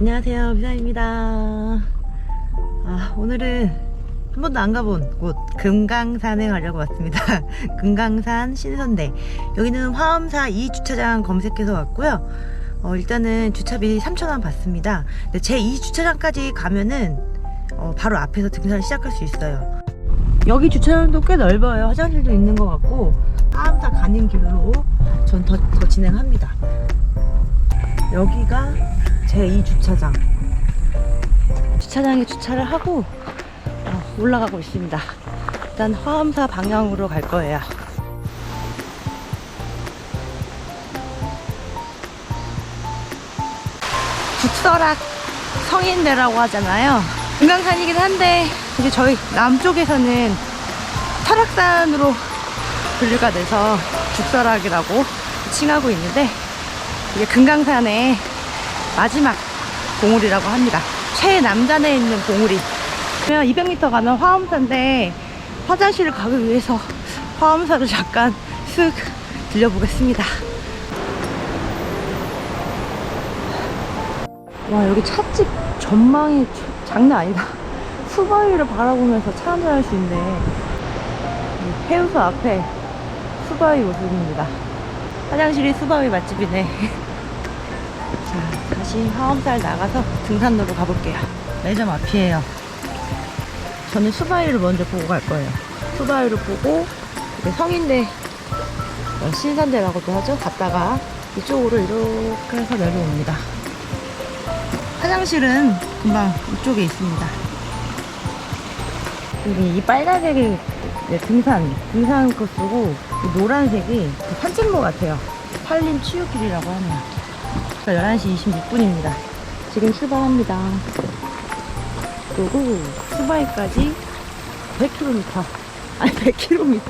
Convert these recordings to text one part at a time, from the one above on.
안녕하세요 비사입니다. 아 오늘은 한 번도 안 가본 곳 금강산에 가려고 왔습니다. 금강산 신선대. 여기는 화엄사 2주차장 검색해서 왔고요. 어, 일단은 주차비 3,000원 받습니다. 제 2주차장까지 가면은 어, 바로 앞에서 등산을 시작할 수 있어요. 여기 주차장도 꽤 넓어요. 화장실도 있는 것 같고 화엄사 가는 길로 전더더 진행합니다. 여기가 제2주차장. 주차장에 주차를 하고 어, 올라가고 있습니다. 일단 화엄사 방향으로 갈 거예요. 북설악 성인대라고 하잖아요. 금강산이긴 한데 이제 저희 남쪽에서는 설악산으로 분류가 돼서 죽설악이라고 칭하고 있는데 이게 금강산의 마지막 봉우리라고 합니다. 최남단에 있는 봉우리. 그러면 200m 가면 화엄사인데 화장실을 가기 위해서 화엄사를 잠깐 쓱 들려보겠습니다. 와 여기 찻집 전망이 저- 장난 아니다. 수바위를 바라보면서 차 한잔 할 수 있네. 이 해우소 앞에 수바위 모습입니다. 화장실이 수바위 맛집이네. 자, 다시 화엄살 나가서 등산로로 가볼게요. 매점 앞이에요. 저는 수바위를 먼저 보고 갈 거예요. 수바위를 보고 성인대 어, 신산대라고도 하죠. 갔다가 이쪽으로 이렇게 해서 내려옵니다. 화장실은 금방 이쪽에 있습니다. 여기 이 빨간색이 등산, 등산 코스고 이 노란색이 그 산책로 같아요. 한림 치유길이라고 하네요. 11시 26분입니다. 지금 출발합니다. 그리고 수바이까지 100km. 아니, 100km.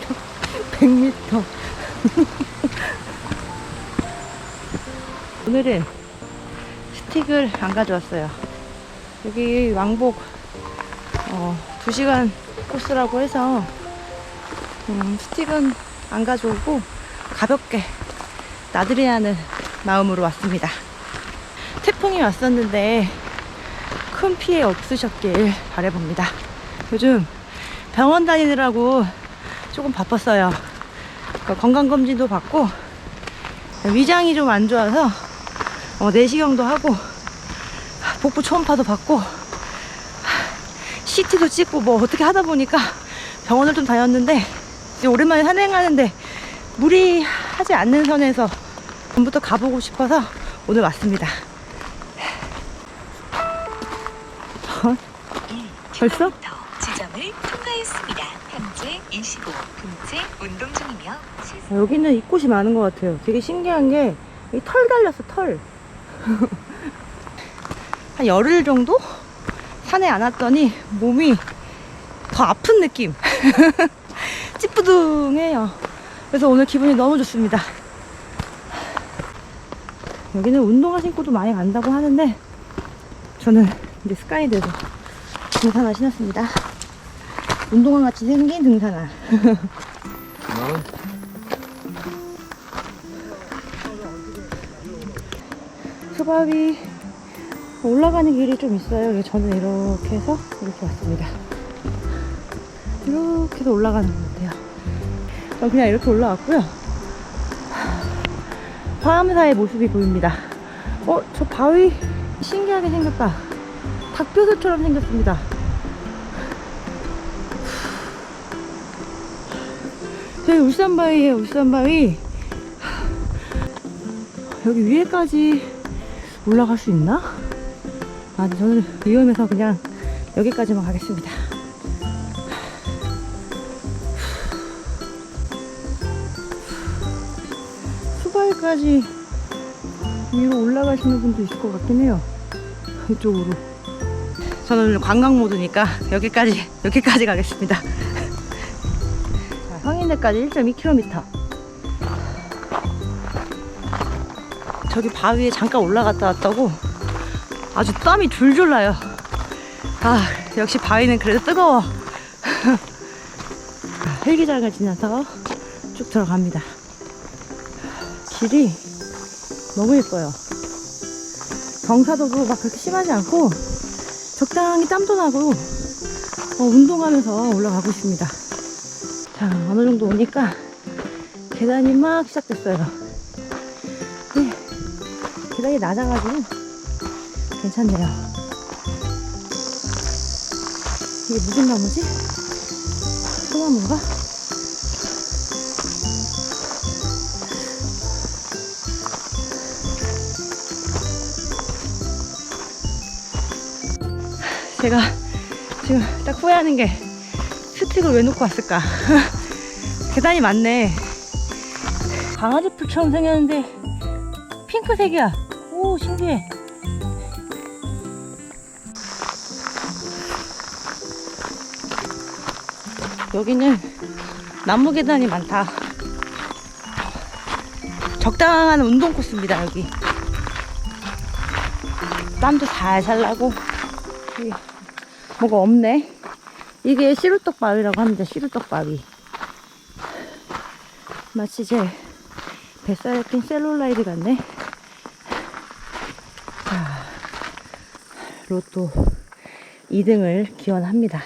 100m. 오늘은 스틱을 안 가져왔어요. 여기 왕복 어, 2시간 코스라고 해서 음, 스틱은 안 가져오고 가볍게 나들이 하는 마음으로 왔습니다. 태풍이 왔었는데 큰 피해 없으셨길 바라봅니다. 요즘 병원 다니느라고 조금 바빴어요. 그러니까 건강검진도 받고 위장이 좀 안 좋아서 어, 내시경도 하고 복부 초음파도 받고 CT도 찍고 뭐 어떻게 하다 보니까 병원을 좀 다녔는데 오랜만에 산행하는데 무리하지 않는 선에서 전부터 가보고 싶어서 오늘 왔습니다. 벌써? 지점을 통과했습니다. 현재 25 분째 운동 중이며 시속 여기는 잎꽃이 많은 것 같아요. 되게 신기한 게 이 털 달렸어 털. 한 열흘 정도 산에 안 왔더니 몸이 더 아픈 느낌. 찌뿌둥해요. 그래서 오늘 기분이 너무 좋습니다. 여기는 운동화 신고도 많이 간다고 하는데 저는 습관이 돼서 등산화 신었습니다. 운동화 같이 생긴 등산화. 수박이 올라가는 길이 좀 있어요. 저는 이렇게 해서 이렇게 왔습니다. 이렇게 해서 올라가는 것 같아요. 저 그냥 이렇게 올라왔고요. 화암사의 모습이 보입니다. 어, 저 바위 신기하게 생겼다. 닭뼈살처럼 생겼습니다. 저기 울산바위에요, 울산바위. 여기 위에까지 올라갈 수 있나? 아, 저는 위험해서 그냥 여기까지만 가겠습니다. 수바위까지 위로 올라가시는 분도 있을 것 같긴 해요. 이쪽으로. 저는 관광 모드니까 여기까지, 여기까지 가겠습니다. 자, 성인대까지 1.2km. 저기 바위에 잠깐 올라갔다 왔다고 아주 땀이 줄줄 나요. 아, 역시 바위는 그래도 뜨거워. 헬기장을 지나서 쭉 들어갑니다. 길이 너무 예뻐요. 경사도도 막 그렇게 심하지 않고 적당히 땀도 나고 어, 운동하면서 올라가고 있습니다. 자, 어느 정도 오니까 계단이 막 시작됐어요. 네, 계단이 낮아가지고 괜찮네요. 이게 무슨 나무지? 소나무인가? 제가 지금 딱 후회하는 게 스틱을 왜 놓고 왔을까? 계단이 많네. 강아지 풀처럼 생겼는데 핑크색이야. 오 신기해. 여기는 나무 계단이 많다. 적당한 운동 코스입니다 여기. 땀도 나고 여기 뭐가 없네. 이게 시루떡 바위라고 합니다. 시루떡 바위. 마치 제 뱃살에 낀 셀룰라이드 같네. 자, 로또 2등을 기원합니다.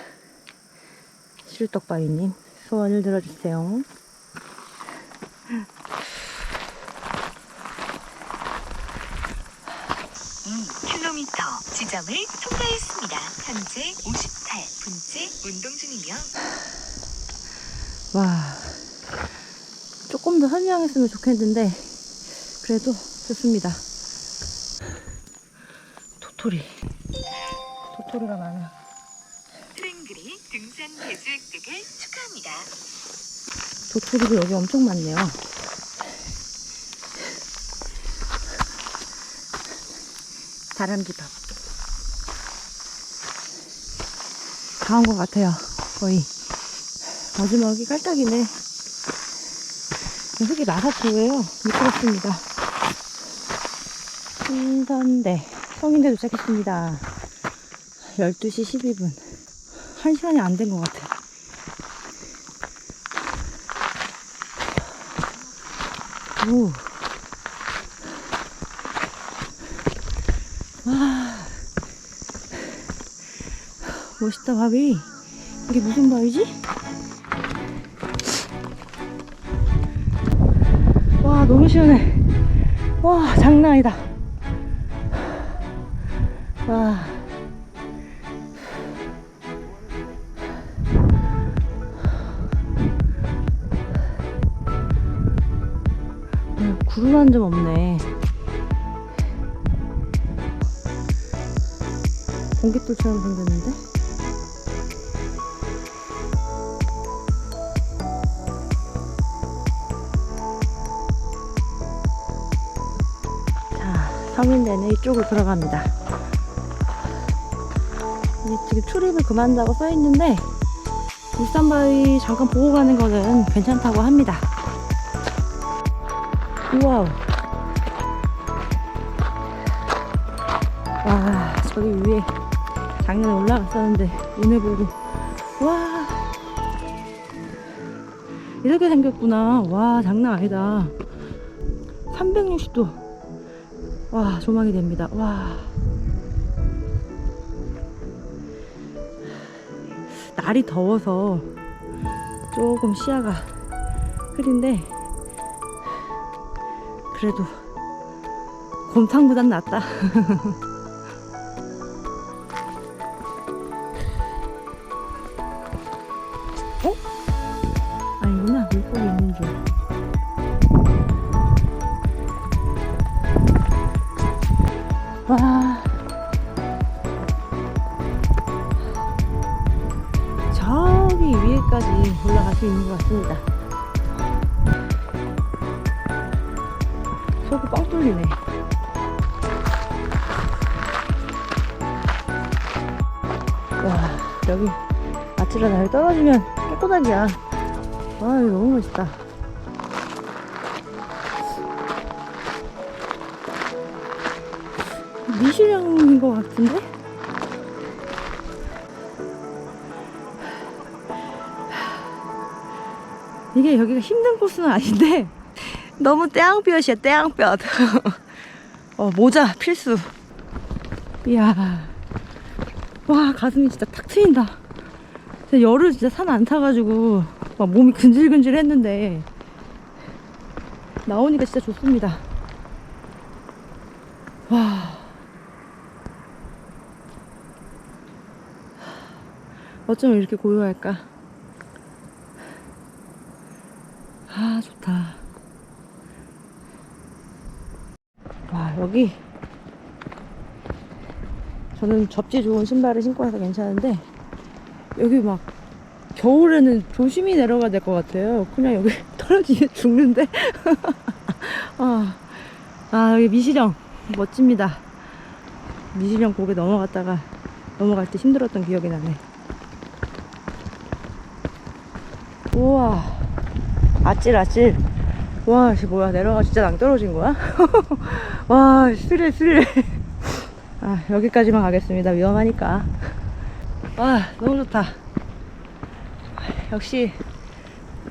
시루떡 바위님 소원을 들어주세요. 킬로미터 지점을 통과했습니다. 현재 58분째 운동 중이며 와, 조금 더 설명했으면 좋겠는데, 그래도 좋습니다. 도토리. 도토리가 많아. 트랭글이 등산 개수 획득을 축하합니다. 도토리도 여기 엄청 많네요. 다람쥐 밥. 다 온 것 같아요. 거의. 마지막이 깔딱이네. 흙이 나사토예요. 미끄럽습니다. 신선대. 성인대 도착했습니다. 12시 12분. 1시간이 안 된 것 같아. 오. 멋있다, 바위. 이게 무슨 바위지? 와, 너무 시원해. 와, 장난 아니다. 와. 아, 구름 한 점 없네. 공깃돌처럼 생겼는데? 자, 성인대는 이쪽으로 들어갑니다. 지금 출입을 그만다고 써있는데, 울산바위 잠깐 보고 가는 거는 괜찮다고 합니다. 우와우. 와, 저기 위에 작년에 올라갔었는데, 오늘 보고, 와. 이렇게 생겼구나. 와, 장난 아니다. 360도. 와, 조망이 됩니다. 와. 날이 더워서 조금 시야가 흐린데, 그래도 곰탕보단 낫다. 와. 저기 위에까지 올라갈 수 있는 것 같습니다. 속이 뻥 뚫리네. 와, 여기 아찔한 날 떨어지면 깨끗하기야. 와, 이거 너무 멋있다. 미시령인 것 같은데? 이게 여기가 힘든 코스는 아닌데 너무 떼양볕이야 떼양볕 어 모자 필수 이야. 와, 가슴이 진짜 탁 트인다. 제가 열을 진짜 산 안 타가지고 막 몸이 근질근질 했는데 나오니까 진짜 좋습니다. 와. 어쩜 이렇게 고요할까? 아, 좋다. 와, 여기. 저는 접지 좋은 신발을 신고 와서 괜찮은데, 여기 막, 겨울에는 조심히 내려가야 될 것 같아요. 그냥 여기 떨어지면 죽는데? 아, 아, 여기 미시령. 멋집니다. 미시령 고개 넘어갔다가, 넘어갈 때 힘들었던 기억이 나네. 우와. 아찔, 아찔. 와, 씨, 뭐야. 내려가 진짜 낭 떨어진 거야? 와, 스릴, 스릴. 아, 여기까지만 가겠습니다. 위험하니까. 와, 너무 좋다. 역시,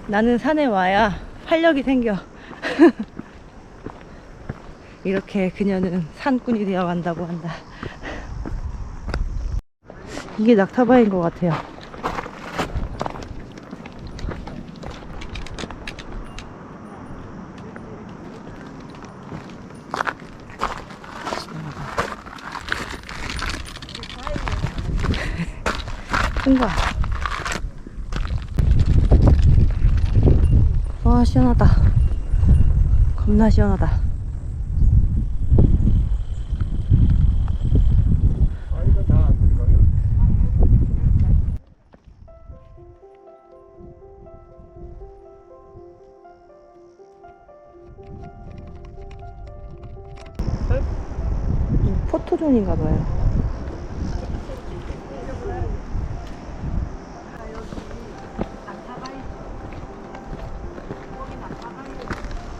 나는 산에 와야 활력이 생겨. 이렇게 그녀는 산꾼이 되어 간다고 한다. 이게 낙타바인 것 같아요. 통과. 와, 시원하다. 겁나 시원하다. 포토존인가 봐요.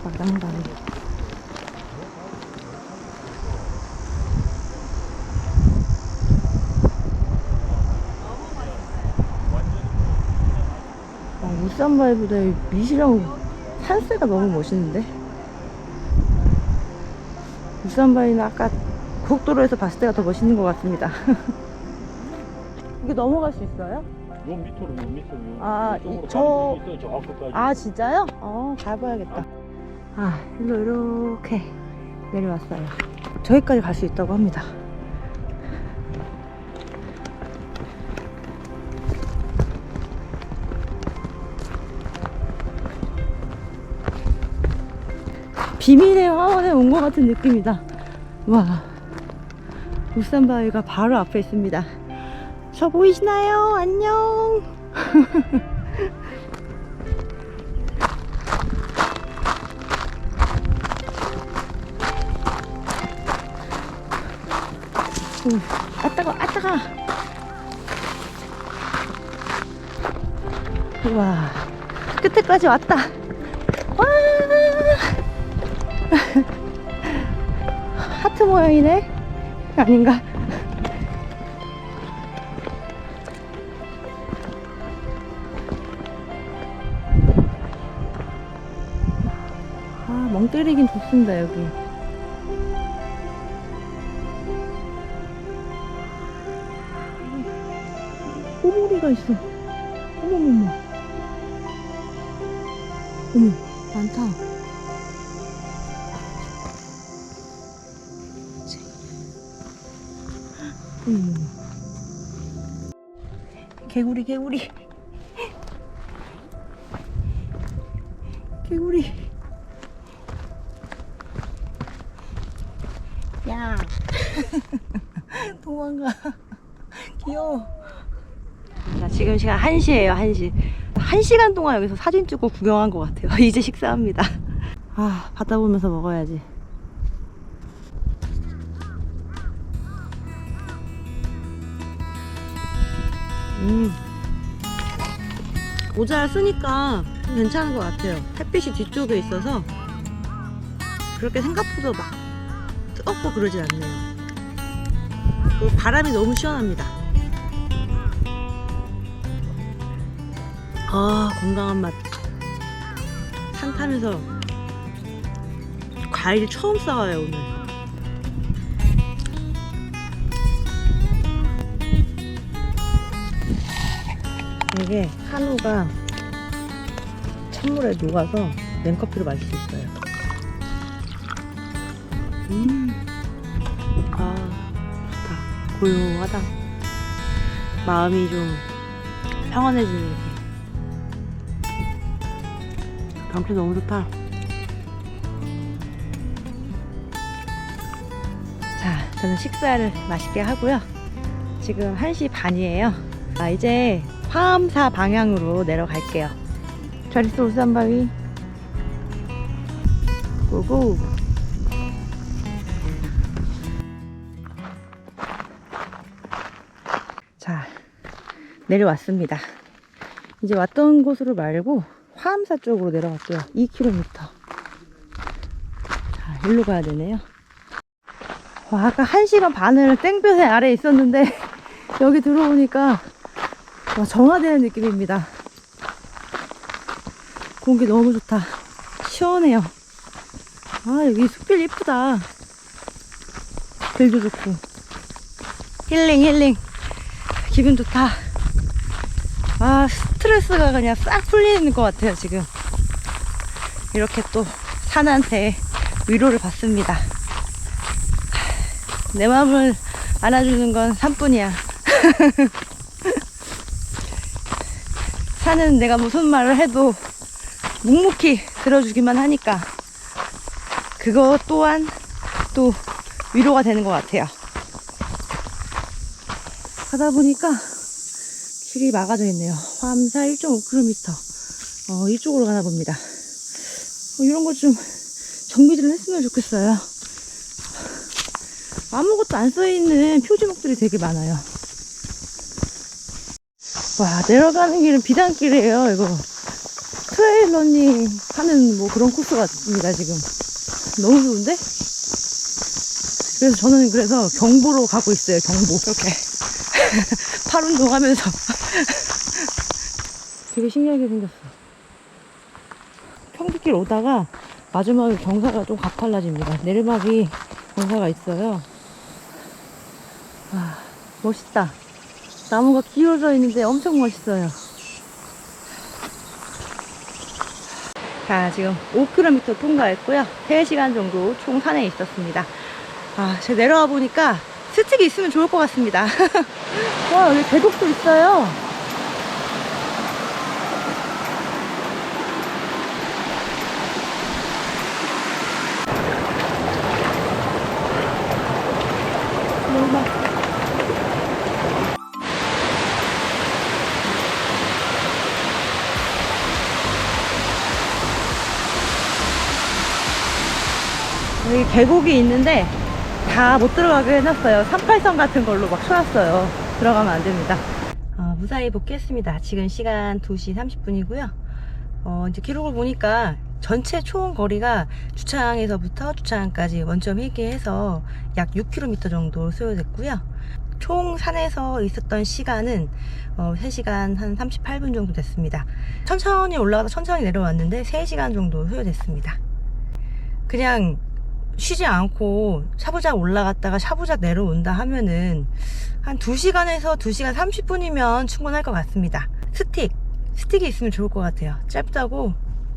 마당바위. 아, 울산바위보다 이 미시령 산세가 너무 멋있는데? 울산바위는 아까 고속도로에서 봤을 때가 더 멋있는 것 같습니다. 이게 넘어갈 수 있어요? 요 밑으로 요 밑으로 아, 이- 저- 아 진짜요? 어 가봐야겠다 아 일로 이렇게 내려왔어요 저기까지 갈 수 있다고 합니다 비밀의 화원에 온 것 같은 느낌이다. 와 울산바위가 바로 앞에 있습니다. 저 보이시나요? 안녕. 음, 아 따가 아 따가. 우와 끝에까지 왔다 모양이네 아닌가 아 멍 때리긴 좋습니다 여기 꼬물이가 있어. 어머머머. 어머, 많다. 어머. 개구리, 개구리. 개구리. 야. 도망가. 귀여워. 자, 지금 시간 1시예요, 1시. 1시간 동안 여기서 사진 찍고 구경한 것 같아요. 이제 식사합니다. 아, 바다 보면서 먹어야지. 음. 모자를 쓰니까 괜찮은 것 같아요. 햇빛이 뒤쪽에 있어서 그렇게 생각보다 막 뜨겁고 그러진 않네요. 그리고 바람이 너무 시원합니다. 아 건강한 맛. 산 타면서 과일 처음 싸와요 오늘. 이게 한우가 찬물에 녹아서 냉커피로 마실 수 있어요. 음, 아, 좋다. 고요하다. 마음이 좀 평안해지는 느낌. 경치 너무 좋다. 자, 저는 식사를 맛있게 하고요. 지금 1시 반이에요. 아, 이제 화암사 방향으로 내려갈게요. 잘 있어, 울산바위. 고고. 자, 내려왔습니다. 이제 왔던 곳으로 말고 화암사 쪽으로 내려갔고요. 2km. 자, 일로 가야 되네요. 와, 아까 1시간 반을 땡볕에 아래 있었는데 여기 들어오니까 와, 정화되는 느낌입니다. 공기 너무 좋다. 시원해요. 아, 여기 숲길 이쁘다. 길도 좋고. 힐링, 힐링. 기분 좋다. 아, 스트레스가 그냥 싹 풀리는 것 같아요, 지금. 이렇게 또 산한테 위로를 받습니다. 내 마음을 안아주는 건 산뿐이야. 산은 내가 무슨 말을 해도 묵묵히 들어주기만 하니까 그거 또한 또 위로가 되는 것 같아요. 가다 보니까 길이 막아져 있네요. 화암사 1.5km. 어, 이쪽으로 가나 봅니다. 어, 이런 것좀 정비를 했으면 좋겠어요. 아무것도 안 써있는 표지목들이 되게 많아요. 와, 내려가는 길은 비단길이에요, 이거. 트레일 러닝 하는 뭐 그런 코스 같습니다, 지금. 너무 좋은데? 그래서 저는 그래서 경보로 가고 있어요, 경보. 이렇게. 팔 운동하면서. 되게 신기하게 생겼어. 평지길 오다가 마지막에 경사가 좀 가팔라집니다. 내리막이 경사가 있어요. 와, 멋있다. 나무가 기울어져 있는데 엄청 멋있어요. 자, 지금 5km 통과했고요. 3시간 정도 총 산에 있었습니다. 아, 제가 내려와 보니까 스틱이 있으면 좋을 것 같습니다. 와, 여기 계곡도 있어요. 계곡이 있는데 다 못 들어가게 해놨어요. 38선 같은 걸로 막 쳐놨어요. 들어가면 안 됩니다. 어, 무사히 복귀했습니다. 지금 시간 2시 30분이고요. 어, 이제 기록을 보니까 전체 총 거리가 주차장에서부터 주차장까지 원점 회계해서 약 6km 정도 소요됐고요. 총 산에서 있었던 시간은 어, 3시간 한 38분 정도 됐습니다. 천천히 올라가서 천천히 내려왔는데 3시간 정도 소요됐습니다. 그냥 쉬지 않고 샤부작 올라갔다가 샤부작 내려온다 하면은 한 2시간에서 2시간 30분이면 충분할 것 같습니다. 스틱, 스틱이 있으면 좋을 것 같아요. 짧다고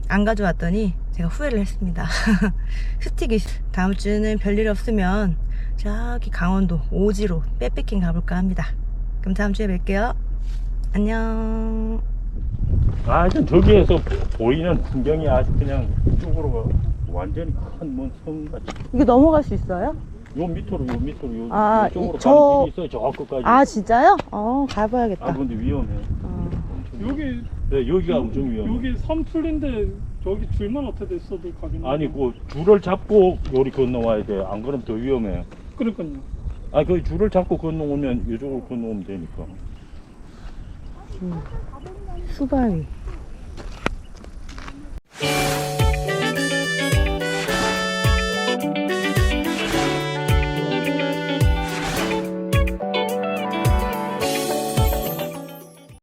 안 가져왔더니 제가 후회를 했습니다. 스틱이 다음 주는 별일 없으면 저기 강원도 오지로 백패킹 가볼까 합니다. 그럼 다음 주에 뵐게요. 안녕. 아, 하여튼 저기에서 보이는 풍경이 아주 그냥 가. 완전히 큰먼섬 같이. 이거 넘어갈 수 있어요? 요 밑으로, 요 밑으로, 요 아, 이쪽으로 이- 저- 가는 길이 있어요. 저 끝까지. 아 진짜요? 어 가봐야겠다. 아, 근데 위험해. 어. 여기 네, 여기가 엄청 위험해. 여기 선풀인데 저기 줄만 어떻게 됐어도 가긴 아니, 그 줄을 잡고 요리 건너와야 돼. 안 그러면 더 위험해요. 그러니까요 아, 그 줄을 잡고 건너오면 이쪽으로 건너오면 되니까. 수바위.